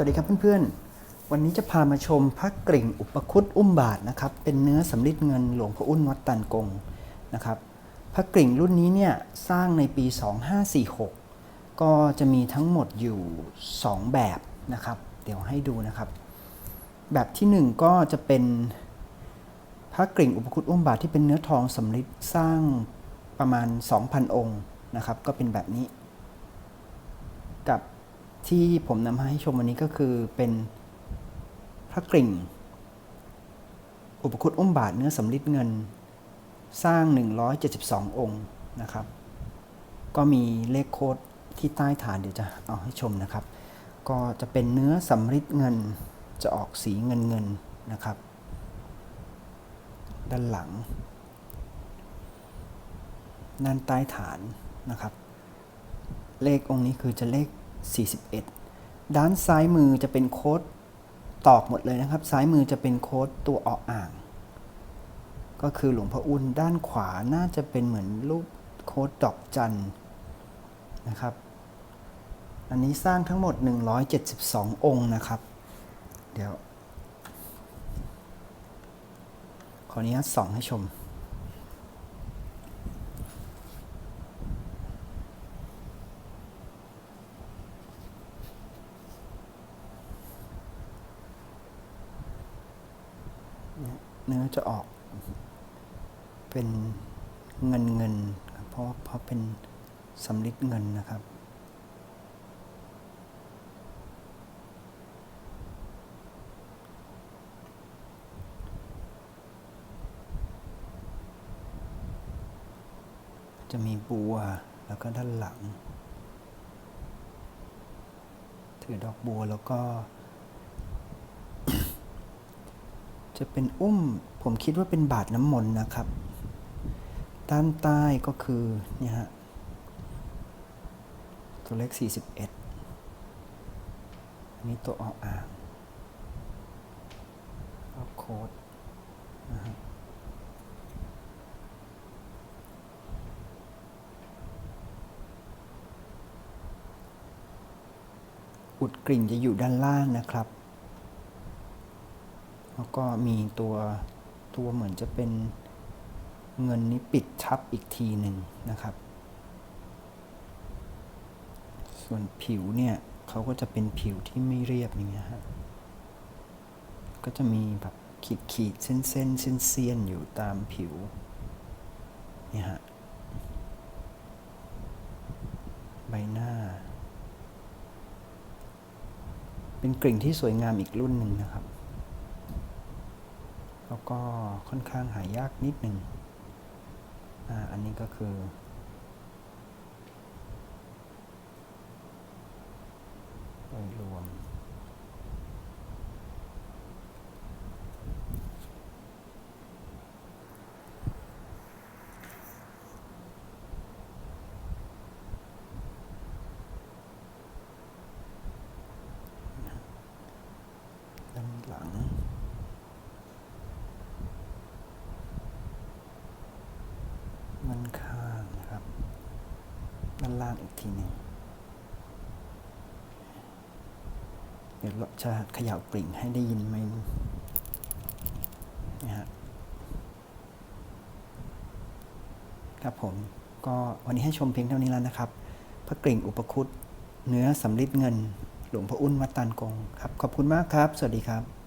สวัสดีครับเพื่อนๆ วันนี้จะพามาชมพระกริ่งอุปคุตอุ้มบาทนะครับ เป็นเนื้อสำริดเงินหลวงพ่ออุ้นวัดตันกงนะครับ พระกริ่งรุ่นนี้เนี่ยสร้างในปี 2546 ก็จะมีทั้งหมดอยู่ 2 แบบนะครับ เดี๋ยวให้ดูนะครับ แบบที่ 1 ก็จะเป็นพระกริ่งอุปคุตอุ้มบาทที่เป็นเนื้อทองสำริดสร้างประมาณ 2,000 องค์นะครับ ก็เป็นแบบนี้ กับ ที่ผมนำมาให้ชมวันนี้ก็คือเป็นพระกริ่ง อุปคุตอุ้มบาทเนื้อสำริดเงิน สร้าง 172 องค์นะครับ ก็มีเลขโค้ดที่ใต้ฐานเดี๋ยวจะเอาให้ชมนะครับ ก็จะเป็นเนื้อสำริดเงินจะออกสีเงินเงินนะครับ ด้านหลัง ด้านใต้ฐานนะครับ เลของค์นี้คือจะเลข 41 ด้านซ้ายมือจะเป็นโค้ดตอกหมดเลยนะครับ ซ้ายมือจะเป็นโค้ดตัวออ่าง ก็คือหลวงพ่ออุ่นด้านขวาน่าจะเป็นเหมือนรูปโค้ดดอกจันนะครับ อันนี้สร้างทั้งหมด 172 องค์นะครับ เดี๋ยว ขออนุญาตส่องให้ชม เนื้อจะออก เป็นเงินเงินเพราะเพราะเป็นสำลิดเงินนะครับ จะมีบัวแล้วก็ด้านหลัง ถือดอกบัวแล้วก็ จะเป็นอุ้มผมคิดว่าเป็นบาทน้ำมนต์นะครับ ด้านใต้ก็คือเนี่ยฮะตัวเลข 41 อันนี้ตัวออ่างโค้ดนะฮะอุดกริ่งจะอยู่ด้านล่างนะครับ แล้วก็มีตัวตัวเหมือนจะเป็นเงินนี้ปิดทับอีกทีหนึ่งนะครับ ส่วนผิวเนี่ยเขาก็จะเป็นผิวที่ไม่เรียบอย่างเงี้ยฮะก็จะมีแบบขีดขีดเส้นเส้นเส้นเซียนอยู่ตามผิวเนี่ยฮะใบหน้า เป็นกลิ่งที่สวยงามอีกรุ่นหนึ่งนะครับ ก็ค่อนข้างหายากนิดหนึ่งอ,อันนี้ก็คือ โดยรวม ด้านหลัง ด้านข้างนะครับ ด้านล่างอีกทีหนึ่งเดี๋ยวเราจะเขย่ากลิ่งให้ได้ยินไหมนี่ยฮะครับผม ก็วันนี้ให้ชมเพียงเท่านี้แล้วนะครับ พระกริ่งอุปคุตเนื้อสำริดเงิน หลวงพ่ออุ้นวัดตานกงครับ ขอบคุณมากครับ สวัสดีครับ